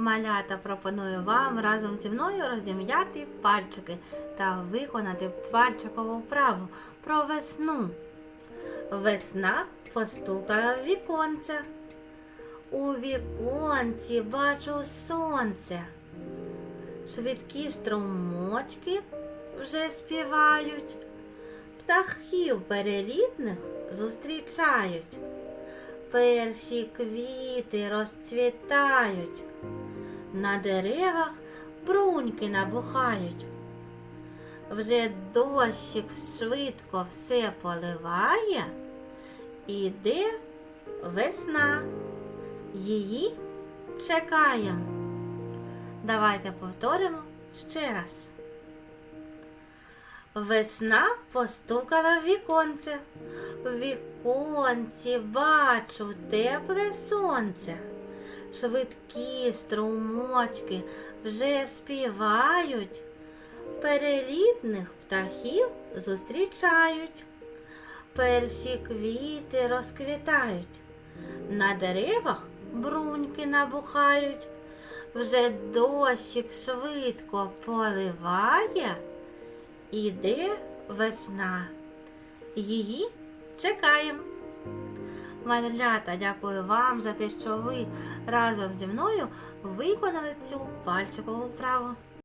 Малята пропоную вам разом зі мною розім'яти пальчики та виконати пальчикову вправу про весну. Весна постукала в віконце. У віконці бачу сонце. Швидкі струмочки вже співають, птахів перелітних зустрічають. Перші квіти розцвітають, на деревах бруньки набухають. Вже дощик швидко все поливає, іде весна. Її чекаємо. Давайте повторимо ще раз. Весна постукала в віконце. В віконці бачу тепле сонце. Швидкі струмочки вже співають, перелітних птахів зустрічають. Перші квіти розквітають, на деревах бруньки набухають, вже дощик швидко поливає. Іде весна. Її чекаємо. Малята, дякую вам за те, що ви разом зі мною виконали цю пальчикову вправу.